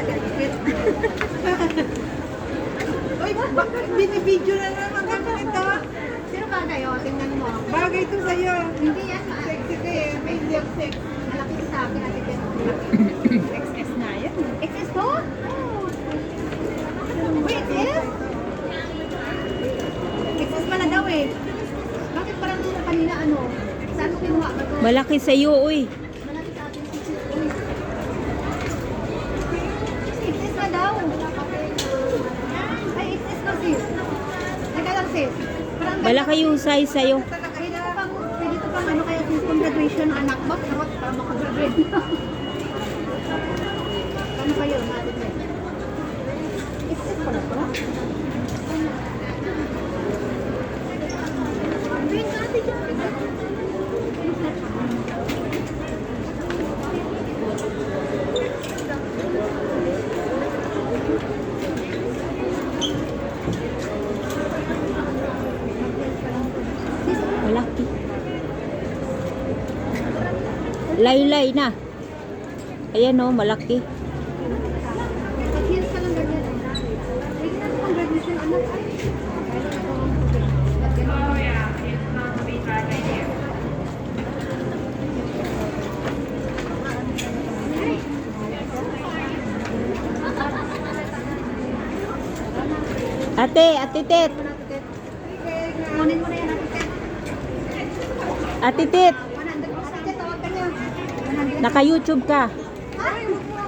talaga. Uy, binibidyo na naman kami nito? Sino ba kayo? Tingnan mo. Bagay to sa'yo. Hindi yan. ma- Sexy ka eh. May hindi sex. Malaki sa akin. Ate Jen. XS na yan. XS to? Uy, XS? XS pala daw eh. Bakit parang nung kanina ano? Saan mo kinuha ba to? Malaki sa'yo, uy. Malaki sa atin si Sis. Uy. XS na daw. Ay, XS ko sis. Teka lang sis. Malaki yung size sa'yo. Pwede to pang, pwede to pang ano kaya kung graduation ng anak mo, para makagraduate na. ano kayo, natin na? XS pala to? Wait, natin dyan. Malaki. Laylay na. Ayan o, malaki. Anak. Ay. Ate, ate Tet. Kunin mo na yan, Ate Ted. Ate Tet. 100% tawag ka niya. 100. Naka-YouTube ka.